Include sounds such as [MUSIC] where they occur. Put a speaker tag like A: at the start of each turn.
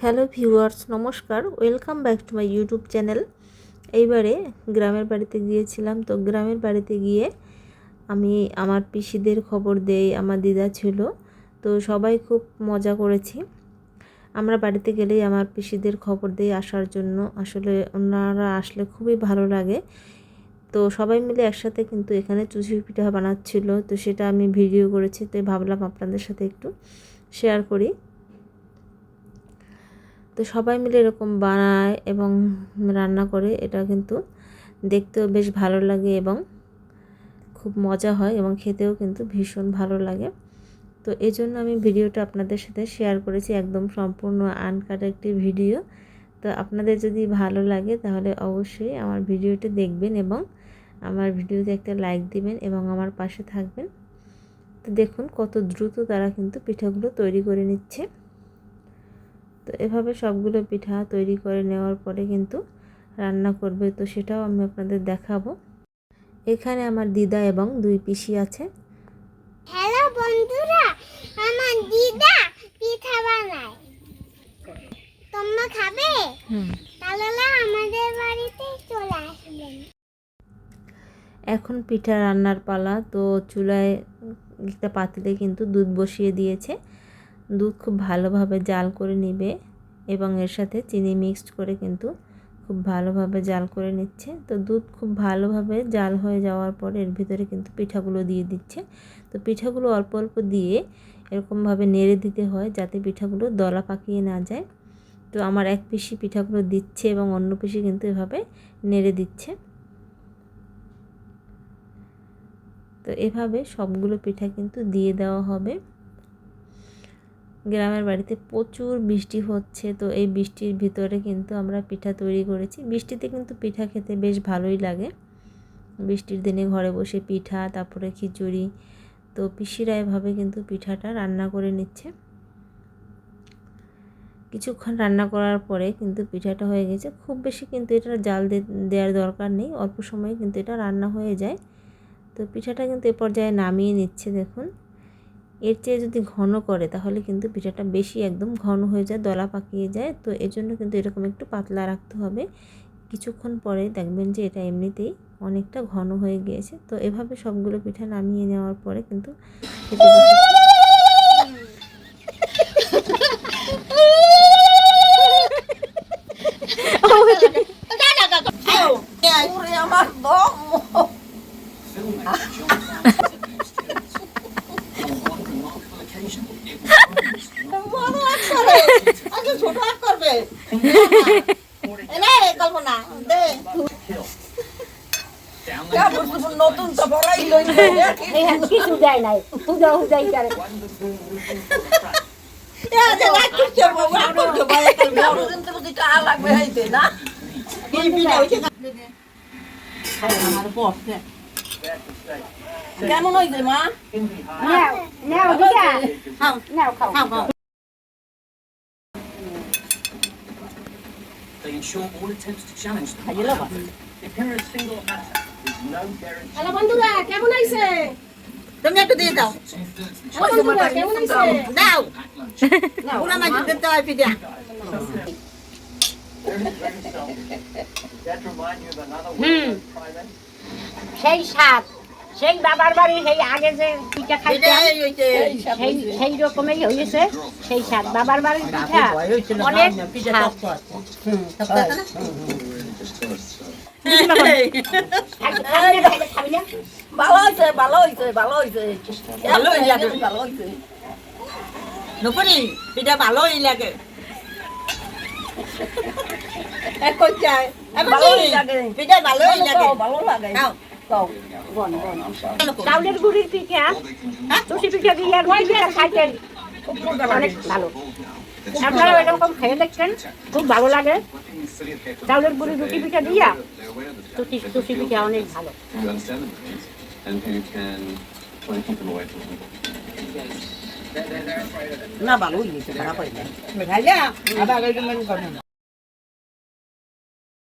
A: Hello viewers, নমস্কার। Welcome back to my YouTube channel. এইবারে গ্রামের বাড়িতে গিয়েছিলাম, তো গ্রামের বাড়িতে গিয়ে আমি আমার পিসিদের খবর দেই, আমার দিদা ছিল, তো সবাই খুব মজা করেছি। আমরা বাড়িতে গেলেই আমার পিসিদের খবর দেই আসার জন্য। আসলে ওনারা আসলে খুবই ভালো লাগে। তো সবাই মিলে একসাথে কিন্তু এখানে চুচি পিঠা বানাচ্ছিল। তো সেটা আমি ভিডিও করেছি তো ভাবলাম আপনাদের সাথে একটু শেয়ার করি। তো সবাই মিলে এরকম বানায় এবং রান্না করে, এটা কিন্তু দেখতেও বেশ ভালো লাগে এবং খুব মজা হয় এবং খেতেও কিন্তু ভীষণ ভালো লাগে। তো এই জন্য আমি ভিডিওটা আপনাদের সাথে শেয়ার করেছি, একদম সম্পূর্ণ আনকাট একটি ভিডিও। তো আপনাদের যদি ভালো লাগে তাহলে অবশ্যই আমার ভিডিওটি দেখবেন এবং আমার ভিডিওতে একটা লাইক দিবেন এবং আমার পাশে থাকবেন। তো দেখুন কত দ্রুত তারা কিন্তু পিঠাগুলো তৈরি করে নিচ্ছে। তো এভাবে সবগুলো পিঠা তৈরি করে নেওয়ার পরে কিন্তু রান্না করবে। তো সেটাও আমি আপনাদের দেখাবো। এখানে আমার দিদা এবং দুই পিসি আছে।
B: হ্যালো বন্ধুরা আমার দিদা পিঠা বানায়। তোমরা খাবে? তাহলে আমাদের বাড়িতে চলে আসবেন।
A: এখন পিঠা রান্নার পালা, তো চুলায় একটা পাতিলে কিন্তু দুধ বসিয়ে দিয়েছে। দুধ খুব ভালোভাবে জাল করে নিবে এবং এর সাথে চিনি মিক্সড করে কিন্তু খুব ভালোভাবে জাল করে নিচ্ছে। তো দুধ খুব ভালোভাবে জাল হয়ে যাওয়ার পরে এর ভিতরে কিন্তু পিঠাগুলো দিয়ে দিচ্ছে। তো পিঠাগুলো অল্প অল্প দিয়ে এরকমভাবে নেড়ে দিতে হয় যাতে পিঠাগুলো দলা পাকিয়ে না যায়। তো আমার এক পিসি পিঠাগুলো দিচ্ছে এবং অন্য পিসি কিন্তু এভাবে নেড়ে দিচ্ছে। তো এভাবে সবগুলো পিঠা কিন্তু দিয়ে দেওয়া হবে। গ্রামের বাড়িতে প্রচুর বৃষ্টি হচ্ছে, তো এই বৃষ্টির ভিতরে কিন্তু আমরা পিঠা তৈরি করেছি। বৃষ্টিতে কিন্তু পিঠা খেতে বেশ ভালোই লাগে। বৃষ্টির দিনে ঘরে বসে পিঠা, তারপরে খিচুড়ি, তো পিসিরা এভাবে কিন্তু পিঠাটা রান্না করে নিচ্ছে। কিছুক্ষণ রান্না করার পরে কিন্তু পিঠাটা হয়ে গেছে। খুব বেশি কিন্তু এটা জাল দেওয়ার দরকার নেই, অল্প সময়ে কিন্তু এটা রান্না হয়ে যায়। তো পিঠাটা কিন্তু এ পর্যায়ে নামিয়ে নিচ্ছে দেখুন। এর চেয়ে যদি ঘন করে তাহলে কিন্তু পিঠাটা বেশি একদম ঘন হয়ে যায় দলা পাকিয়ে যায়। তো এর জন্য কিন্তু এরকম একটু পাতলা রাখতে হবে। কিছুক্ষণ পরে দেখবেন যে এটা এমনিতেই অনেকটা ঘন হয়ে গিয়েছে। তো এভাবে সবগুলো পিঠা নামিয়ে নেওয়ার পরে কিন্তু খেতে [LAUGHS] বসেছি।
C: ওরে আমার দম বড় আগ করে আগে ছোট আগ করবে। কল্পনা দে। নতুন তো বড়াই
D: কিছু দেয় নাই। পূজা হুজাই করে
C: রাগ করছে বাবা রাগ করছে বাবা কাল বড় দিন তো বুঝি টাকা লাগবে হইতে না কি বিনা হইছে আমার বসে কেমন হইছে মা
D: নেও নেও দিদা
C: খাও
D: নেও খাও
C: খাও খাও
E: They ensure all attempts to challenge them.
C: খাইয়ে লবা
E: If here is single matter, there's no guarantee.
F: Hello বন্ধুরা কেমন আইছে
C: তুমি একটু দিয়ে দাও
F: হ্যালো বন্ধুরা কেমন আইছে
C: দাও পুরা মাঝে দিতে হয় পিঠা
E: That remind you of another
D: Hmm.
E: word primate?
D: সেই সাত সেই বাবার বাড়ি সেই আগে যে পিঠা
C: হইছে
D: সেই সেই রকমই হয়েছে সেই সাত বাবার বাড়ির পিঠা অনেক স্বাদ। খাবি না?
C: ভালো হইছে ভালো হইছে ভালো হইছে। ভালো লাগে ভালো পিঠা ভালোই লাগে। পিঠা ভালোই লাগে। ভালো লাগে।
D: চাউলের গুড়ির পিঠা চুষি পিঠা দিয়ে গুড়ি পিঠা খাইতেন অনেক ভালো আপনারা এরকম খেয়ে দেখছেন খুব ভালো লাগে চাউলের গুড়ি রুটি পিঠা দিয়া চুষি চুষি পিঠা অনেক ভালো.
C: না ভালোই হয়েছে খারাপ আবার